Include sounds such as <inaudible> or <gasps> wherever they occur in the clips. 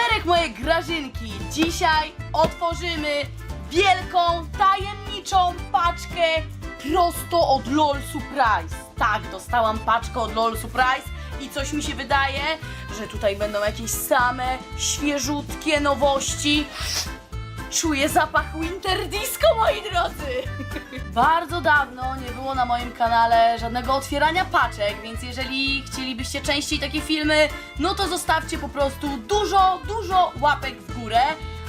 Doberek moje grażynki! Dzisiaj otworzymy wielką, tajemniczą paczkę prosto od LOL Surprise. Tak, dostałam paczkę od LOL Surprise i coś mi się wydaje, że tutaj będą jakieś same świeżutkie nowości. Czuję zapach Winter Disco, moi drodzy! <laughs> Bardzo dawno nie było na moim kanale żadnego otwierania paczek, więc jeżeli chcielibyście częściej takie filmy, no to zostawcie po prostu dużo, dużo łapek w górę.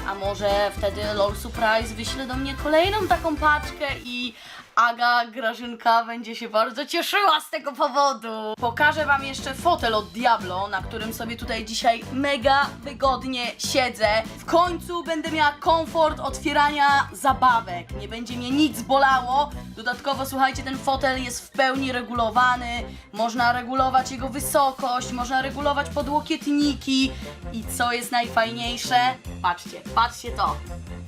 A może wtedy LOL Surprise wyśle do mnie kolejną taką paczkę i Aga Grażynka będzie się bardzo cieszyła z tego powodu. Pokażę wam jeszcze fotel od Diablo, na którym sobie tutaj dzisiaj mega wygodnie siedzę. W końcu będę miała komfort otwierania zabawek. Nie będzie mnie nic bolało. Dodatkowo słuchajcie, ten fotel jest w pełni regulowany. Można regulować jego wysokość, można regulować podłokietniki. I co jest najfajniejsze? Patrzcie, patrzcie to.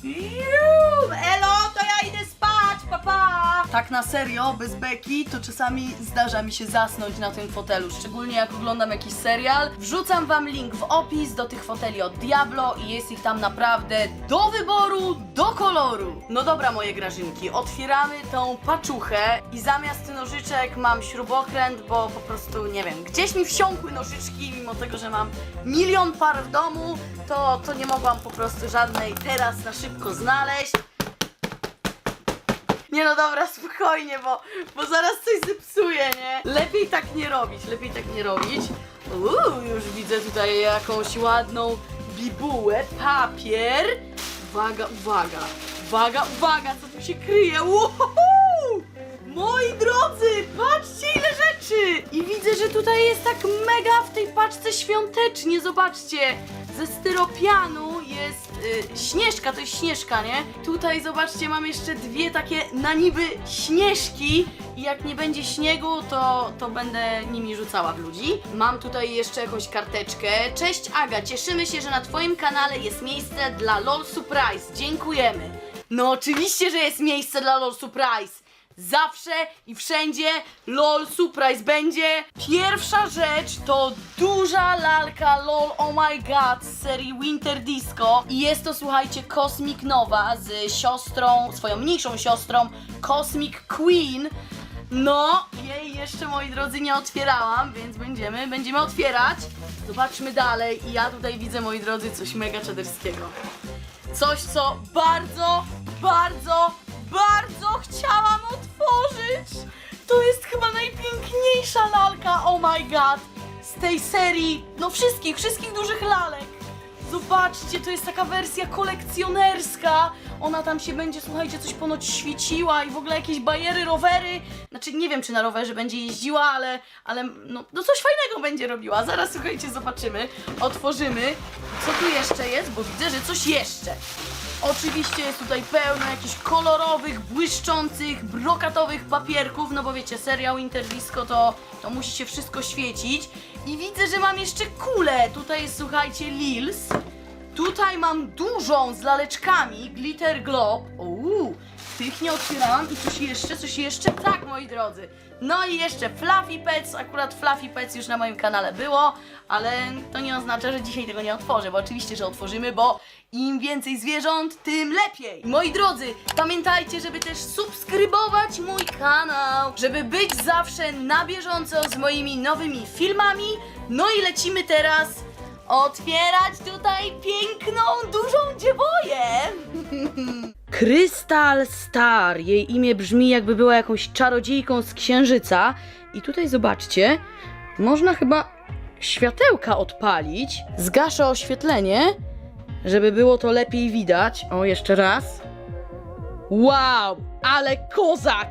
Juuu, Elo, to ja idę spać, papa! Tak na serio, bez beki, to czasami zdarza mi się zasnąć na tym fotelu, szczególnie jak oglądam jakiś serial. Wrzucam wam link w opis do tych foteli od Diablo i jest ich tam naprawdę do wyboru, do koloru. No dobra, moje grażynki, otwieramy tą paczuchę i zamiast nożyczek mam śrubokręt, bo po prostu, nie wiem, gdzieś mi wsiąkły nożyczki, mimo tego, że mam milion par w domu, to, to nie mogłam po prostu żadnej teraz na szybko znaleźć. Nie no dobra, spokojnie, bo, bo zaraz coś zepsuję, nie? Lepiej tak nie robić, lepiej tak nie robić. Uuu, już widzę tutaj jakąś ładną bibułę, papier. Uwaga, uwaga, uwaga, uwaga, co tu się kryje? Uhuhu! Moi drodzy, patrzcie ile rzeczy! I widzę, że tutaj jest tak mega w tej paczce świątecznie, zobaczcie. Ze styropianu jest y, śnieżka, to jest śnieżka, nie? Tutaj zobaczcie, mam jeszcze dwie takie na niby śnieżki i jak nie będzie śniegu, to, to będę nimi rzucała w ludzi. Mam tutaj jeszcze jakąś karteczkę. Cześć Aga, cieszymy się, że na twoim kanale jest miejsce dla LOL Surprise. Dziękujemy. No oczywiście, że jest miejsce dla LOL Surprise. Zawsze i wszędzie LOL Surprise będzie. Pierwsza rzecz to duża lalka LOL Oh My God z serii Winter Disco. I jest to, słuchajcie, Cosmic Nova z siostrą, swoją mniejszą siostrą Cosmic Queen. No, jej jeszcze, moi drodzy, nie otwierałam, więc będziemy, będziemy otwierać. Zobaczmy dalej. I ja tutaj widzę, moi drodzy, coś mega czaderskiego. Coś, co bardzo, bardzo, bardzo chciałam otworzyć. To jest chyba najpiękniejsza lalka, oh my god, z tej serii, no wszystkich, wszystkich dużych lalek. Zobaczcie, to jest taka wersja kolekcjonerska. Ona tam się będzie, słuchajcie, coś ponoć świeciła i w ogóle jakieś bajery, rowery. Znaczy, nie wiem, czy na rowerze będzie jeździła, ale, ale no, no coś fajnego będzie robiła. Zaraz, słuchajcie, zobaczymy. Otworzymy. Co tu jeszcze jest? Bo widzę, że coś jeszcze. Oczywiście jest tutaj pełno jakichś kolorowych, błyszczących, brokatowych papierków, no bo wiecie, serial Winter Disco to, to musi się wszystko świecić. I widzę, że mam jeszcze kulę. Tutaj jest, słuchajcie, Lils. Tutaj mam dużą z laleczkami, Glitter Globe. Uuu, tych nie otwierałam i coś jeszcze, coś jeszcze? Tak, moi drodzy. No i jeszcze Fluffy Pets, akurat Fluffy Pets już na moim kanale było, ale to nie oznacza, że dzisiaj tego nie otworzę, bo oczywiście, że otworzymy, bo im więcej zwierząt, tym lepiej. Moi drodzy, pamiętajcie, żeby też subskrybować mój kanał, żeby być zawsze na bieżąco z moimi nowymi filmami. No i lecimy teraz otwierać tutaj piękną, dużą dzieboję. Krystal Star. Jej imię brzmi jakby była jakąś czarodziejką z księżyca. I tutaj zobaczcie, można chyba światełka odpalić. Zgaszę oświetlenie, żeby było to lepiej widać. O, jeszcze raz. Wow, ale kozak!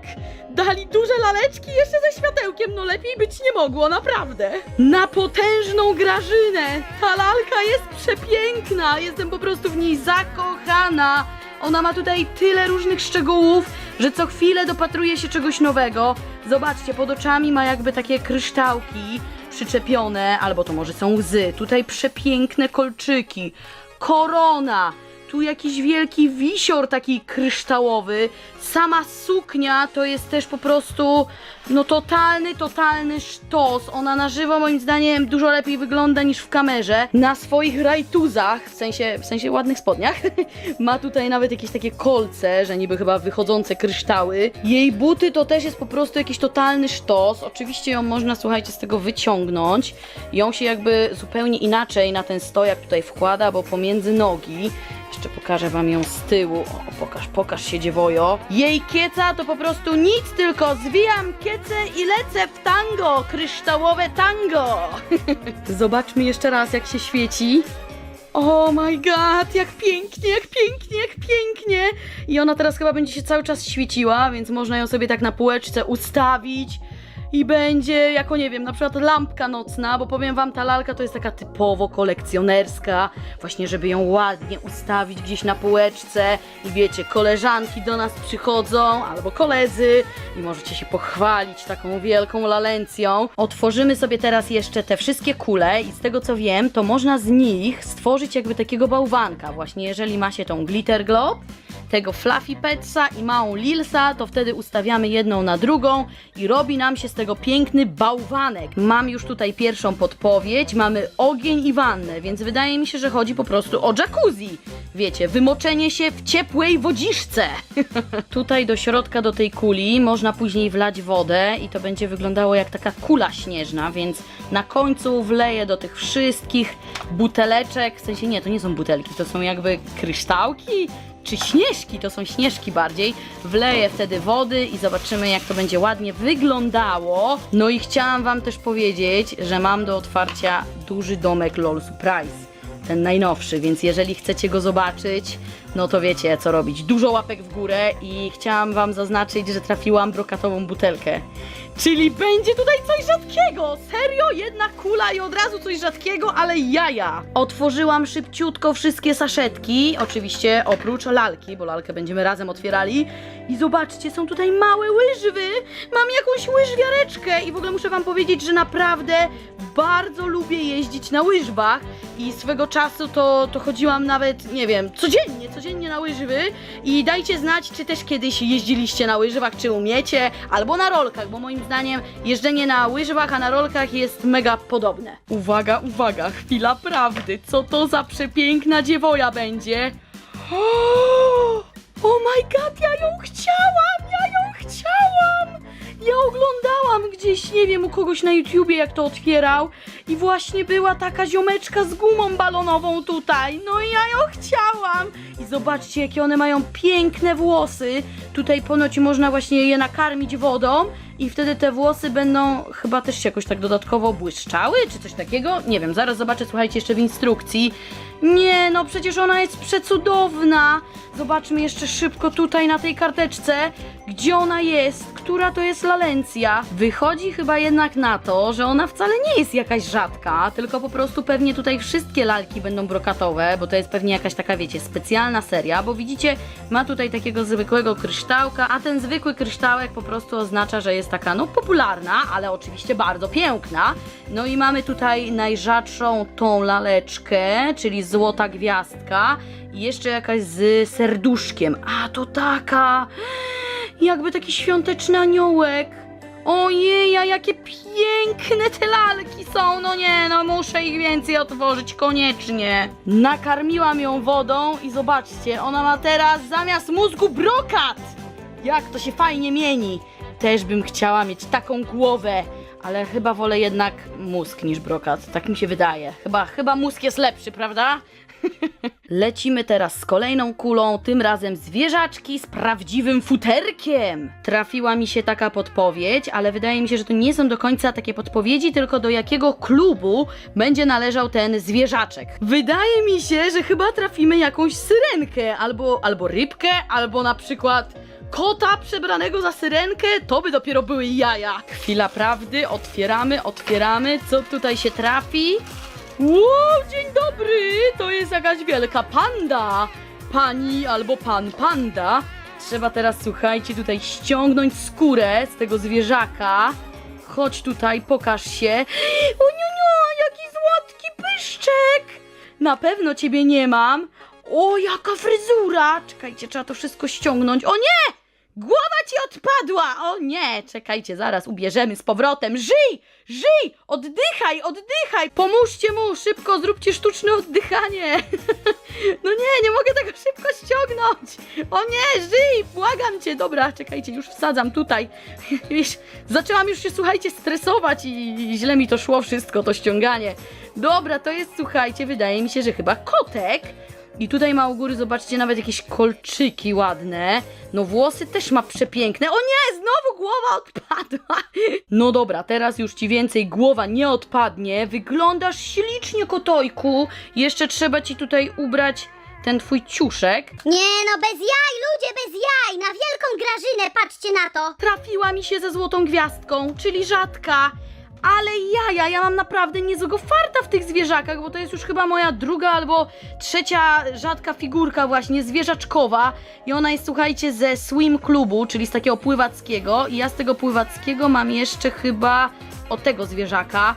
Dali duże laleczki jeszcze ze światełkiem, no lepiej być nie mogło, naprawdę. Na potężną grażynę! Ta lalka jest przepiękna, jestem po prostu w niej zakochana. Ona ma tutaj tyle różnych szczegółów, że co chwilę dopatruje się czegoś nowego. Zobaczcie, pod oczami ma jakby takie kryształki przyczepione, albo to może są łzy. Tutaj przepiękne kolczyki, korona. Tu jakiś wielki wisior taki kryształowy. Sama suknia to jest też po prostu, no totalny, totalny sztos. Ona na żywo moim zdaniem dużo lepiej wygląda niż w kamerze. Na swoich rajtuzach, w sensie, w sensie ładnych spodniach, <laughs> ma tutaj nawet jakieś takie kolce, że niby chyba wychodzące kryształy. Jej buty to też jest po prostu jakiś totalny sztos. Oczywiście ją można, słuchajcie, z tego wyciągnąć. Ją się jakby zupełnie inaczej na ten stojak tutaj wkłada, bo pomiędzy nogi. Jeszcze pokażę wam ją z tyłu. O, pokaż, pokaż się dziewojo. Jej kieca to po prostu nic, tylko zwijam kiecę i lecę w tango, kryształowe tango. <laughs> Zobaczmy jeszcze raz, jak się świeci. Oh my god, jak pięknie, jak pięknie, jak pięknie! I ona teraz chyba będzie się cały czas świeciła, więc można ją sobie tak na półeczce ustawić i będzie jako, nie wiem, na przykład lampka nocna, bo powiem wam, ta lalka to jest taka typowo kolekcjonerska, właśnie żeby ją ładnie ustawić gdzieś na półeczce. I wiecie, koleżanki do nas przychodzą, albo koledzy i możecie się pochwalić taką wielką lalencją. Otworzymy sobie teraz jeszcze te wszystkie kule i z tego co wiem, to można z nich stworzyć jakby takiego bałwanka, właśnie jeżeli ma się tą glitter globe, tego Fluffy Petsa i małą Lilsa, to wtedy ustawiamy jedną na drugą i robi nam się z tego piękny bałwanek. Mam już tutaj pierwszą podpowiedź, mamy ogień i wannę, więc wydaje mi się, że chodzi po prostu o jacuzzi. Wiecie, wymoczenie się w ciepłej wodziszce. <laughs> tutaj do środka, do tej kuli można później wlać wodę i to będzie wyglądało jak taka kula śnieżna, więc na końcu wleję do tych wszystkich buteleczek, w sensie nie, to nie są butelki, to są jakby kryształki, czy śnieżki, to są śnieżki bardziej. Wleję wtedy wody i zobaczymy, jak to będzie ładnie wyglądało. No i chciałam Wam też powiedzieć, że mam do otwarcia duży domek LOL Surprise. Ten najnowszy, więc jeżeli chcecie go zobaczyć, no to wiecie co robić. Dużo łapek w górę i chciałam Wam zaznaczyć, że trafiłam brokatową butelkę. Czyli będzie tutaj coś rzadkiego! Serio? Jedna kula i od razu coś rzadkiego, ale jaja! Otworzyłam szybciutko wszystkie saszetki, oczywiście oprócz lalki, bo lalkę będziemy razem otwierali. I zobaczcie, są tutaj małe łyżwy! Mam jakąś łyżwiareczkę i w ogóle muszę wam powiedzieć, że naprawdę bardzo lubię jeździć na łyżwach i swego czasu to, to chodziłam nawet, nie wiem, codziennie, codziennie na łyżwy i dajcie znać, czy też kiedyś jeździliście na łyżwach, czy umiecie, albo na rolkach, bo moim zdaniem jeżdżenie na łyżwach, a na rolkach jest mega podobne. Uwaga, uwaga, chwila prawdy, co to za przepiękna dziewoja będzie? <gasps> Oh my god, ja ją chciałam, ja ją gdzieś, nie wiem, u kogoś na YouTubie, jak to otwierał i właśnie była taka ziomeczka z gumą balonową tutaj. No i ja ją chciałam! I zobaczcie, jakie one mają piękne włosy. Tutaj ponoć można właśnie je nakarmić wodą i wtedy te włosy będą chyba też się jakoś tak dodatkowo błyszczały, czy coś takiego? Nie wiem, zaraz zobaczę, słuchajcie, jeszcze w instrukcji. Nie, no przecież ona jest przecudowna. Zobaczmy jeszcze szybko tutaj na tej karteczce, gdzie ona jest, która to jest Lalencja. Wychodzi chyba jednak na to, że ona wcale nie jest jakaś rzadka, tylko po prostu pewnie tutaj wszystkie lalki będą brokatowe, bo to jest pewnie jakaś taka, wiecie, specjalna seria, bo widzicie, ma tutaj takiego zwykłego kryształka, a ten zwykły kryształek po prostu oznacza, że jest taka, no, popularna, ale oczywiście bardzo piękna. No i mamy tutaj najrzadszą tą laleczkę, czyli złota gwiazdka i jeszcze jakaś z serduszkiem. A, to taka! Jakby taki świąteczny aniołek. Ojej, a jakie piękne te lalki są! No nie, no muszę ich więcej otworzyć, koniecznie. Nakarmiłam ją wodą i zobaczcie, ona ma teraz zamiast mózgu brokat! Jak to się fajnie mieni! Też bym chciała mieć taką głowę, ale chyba wolę jednak mózg niż brokat, tak mi się wydaje. Chyba, chyba mózg jest lepszy, prawda? <laughs> Lecimy teraz z kolejną kulą, tym razem zwierzaczki z prawdziwym futerkiem. Trafiła mi się taka podpowiedź, ale wydaje mi się, że to nie są do końca takie podpowiedzi, tylko do jakiego klubu będzie należał ten zwierzaczek. Wydaje mi się, że chyba trafimy jakąś syrenkę, albo, albo rybkę, albo na przykład kota przebranego za syrenkę, to by dopiero były jaja. Chwila prawdy, otwieramy, otwieramy, co tutaj się trafi? Wow, dzień dobry! To jest jakaś wielka panda! Pani albo pan panda. Trzeba teraz, słuchajcie, tutaj ściągnąć skórę z tego zwierzaka. Chodź tutaj, pokaż się. <gasps> O niu, niu, jaki słodki pyszczek! Na pewno ciebie nie mam. O, jaka fryzura! Czekajcie, trzeba to wszystko ściągnąć. O nie! Głowa ci odpadła! O nie! Czekajcie, zaraz ubierzemy z powrotem. Żyj! Żyj! Oddychaj, oddychaj! Pomóżcie mu! Szybko zróbcie sztuczne oddychanie! <laughs> No nie, nie mogę tego szybko ściągnąć! O nie, żyj! Błagam cię! Dobra, czekajcie, już wsadzam tutaj. <laughs> Zaczęłam już się, słuchajcie, stresować i źle mi to szło wszystko, to ściąganie. Dobra, to jest, słuchajcie, wydaje mi się, że chyba kotek. I tutaj ma u góry, zobaczcie, nawet jakieś kolczyki ładne. No włosy też ma przepiękne. O nie, znowu głowa odpadła. <laughs> No dobra, teraz już ci więcej głowa nie odpadnie. Wyglądasz ślicznie, kotojku. Jeszcze trzeba ci tutaj ubrać ten twój ciuszek. Nie no, bez jaj, ludzie, bez jaj! Na wielką grażynę, patrzcie na to! Trafiła mi się ze złotą gwiazdką, czyli rzadka. Ale jaja, ja mam naprawdę niezłego farta w tych zwierzakach, bo to jest już chyba moja druga albo trzecia rzadka figurka właśnie, zwierzaczkowa. I ona jest, słuchajcie, ze Swim Klubu, czyli z takiego pływackiego. I ja z tego pływackiego mam jeszcze chyba o tego zwierzaka.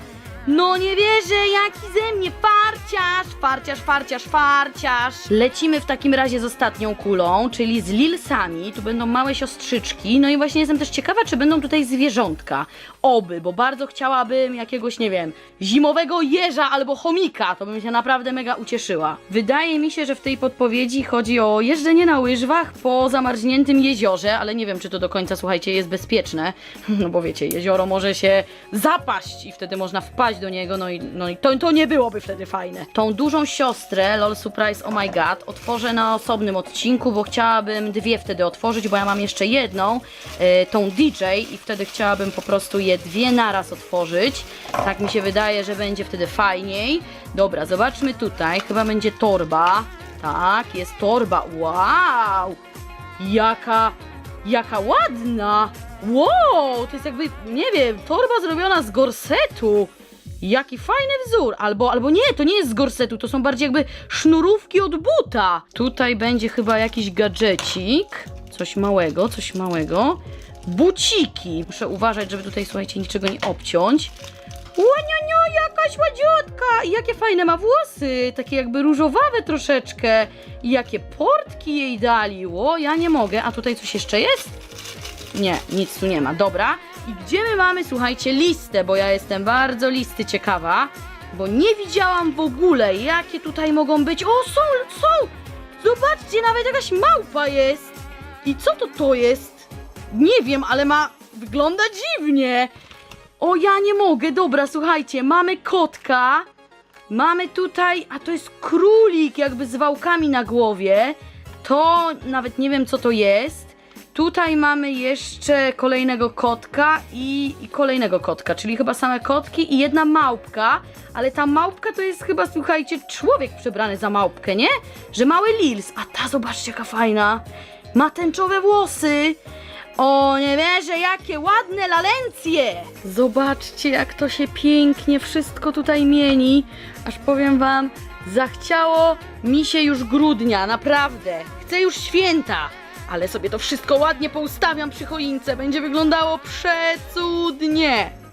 No nie wierzę, jaki ze mnie farciarz, farciarz, farciarz, farciarz. Lecimy w takim razie z ostatnią kulą, czyli z lilsami. Tu będą małe siostrzyczki. No i właśnie jestem też ciekawa, czy będą tutaj zwierzątka. Oby, bo bardzo chciałabym jakiegoś, nie wiem, zimowego jeża albo chomika. To bym się naprawdę mega ucieszyła. Wydaje mi się, że w tej podpowiedzi chodzi o jeżdżenie na łyżwach po zamarzniętym jeziorze, ale nie wiem, czy to do końca, słuchajcie, jest bezpieczne. <laughs> No bo wiecie, jezioro może się zapaść i wtedy można wpaść do niego, no i, no i to, to nie byłoby wtedy fajne. Tą dużą siostrę, LOL Surprise Oh My God, otworzę na osobnym odcinku, bo chciałabym dwie wtedy otworzyć, bo ja mam jeszcze jedną, e, tą DJ i wtedy chciałabym po prostu je dwie naraz otworzyć. Tak mi się wydaje, że będzie wtedy fajniej. Dobra, zobaczmy tutaj, chyba będzie torba. Tak, jest torba. Wow! Jaka, jaka ładna! Wow, to jest jakby, nie wiem, torba zrobiona z gorsetu. Jaki fajny wzór. Albo, albo nie, to nie jest z gorsetu, to są bardziej jakby sznurówki od buta. Tutaj będzie chyba jakiś gadżecik. Coś małego, coś małego. Buciki. Muszę uważać, żeby tutaj, słuchajcie, niczego nie obciąć. Łanioniu, jakaś ładziutka! I jakie fajne ma włosy, takie jakby różowawe troszeczkę. I jakie portki jej dali. O, ja nie mogę. A tutaj coś jeszcze jest? Nie, nic tu nie ma. Dobra. I gdzie my mamy, słuchajcie, listę, bo ja jestem bardzo listy ciekawa, bo nie widziałam w ogóle, jakie tutaj mogą być. O, są, są! Zobaczcie, nawet jakaś małpa jest. I co to to jest? Nie wiem, ale ma... wygląda dziwnie. O, ja nie mogę. Dobra, słuchajcie, mamy kotka. Mamy tutaj, a to jest królik jakby z wałkami na głowie. To nawet nie wiem co to jest. Tutaj mamy jeszcze kolejnego kotka i, i kolejnego kotka, czyli chyba same kotki i jedna małpka, ale ta małpka to jest chyba, słuchajcie, człowiek przebrany za małpkę, nie? Że mały Lils, a ta zobaczcie jaka fajna, ma tęczowe włosy. O, nie wierzę, jakie ładne lalencje! Zobaczcie, jak to się pięknie wszystko tutaj mieni. Aż powiem wam, zachciało mi się już grudnia, naprawdę. Chcę już święta. Ale sobie to wszystko ładnie poustawiam przy choince. Będzie wyglądało przecudnie.